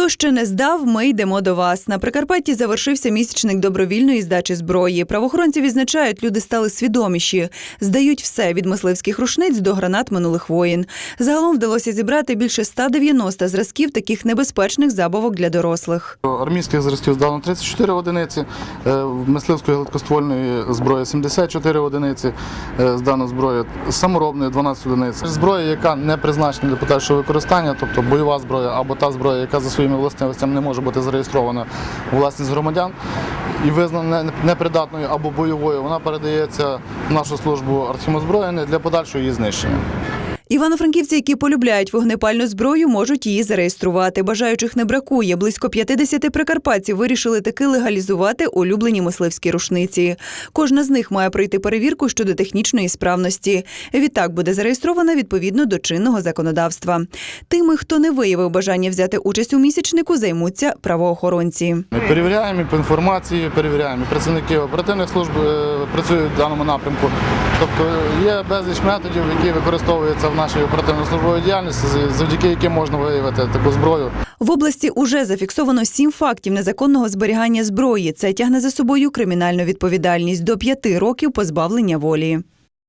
Хто ще не здав, ми йдемо до вас. На Прикарпатті завершився місячник добровільної здачі зброї. Правоохоронці відзначають, люди стали свідоміші, здають все від мисливських рушниць до гранат минулих воїн. Загалом вдалося зібрати більше 190 зразків таких небезпечних забавок для дорослих. Армійських зразків здано 34 одиниці, е, мисливської гладкоствольної зброї 74 одиниці е, здано зброї, саморобної 12 одиниць. Зброя, яка не призначена для подальшого використання, тобто бойова зброя або та зброя, яка за своїми властивостями не може бути зареєстрована власність громадян і визнана непридатною або бойовою, вона передається в нашу службу артхімозброєння для подальшого її знищення. Івано-франківці, які полюбляють вогнепальну зброю, можуть її зареєструвати. Бажаючих не бракує. Близько 50 прикарпатців вирішили таки легалізувати улюблені мисливські рушниці. Кожна з них має пройти перевірку щодо технічної справності. Відтак буде зареєстрована відповідно до чинного законодавства. Тими, хто не виявив бажання взяти участь у місячнику, займуться правоохоронці. Ми перевіряємо по інформації, перевіряємо. Працівники оперативних служб е, працюють в даному напрямку. Тобто є безліч методів, які використовуються в нашій оперативно-службовій діяльності, завдяки яким можна виявити таку зброю. В області уже зафіксовано сім фактів незаконного зберігання зброї. Це тягне за собою кримінальну відповідальність до п'яти років позбавлення волі.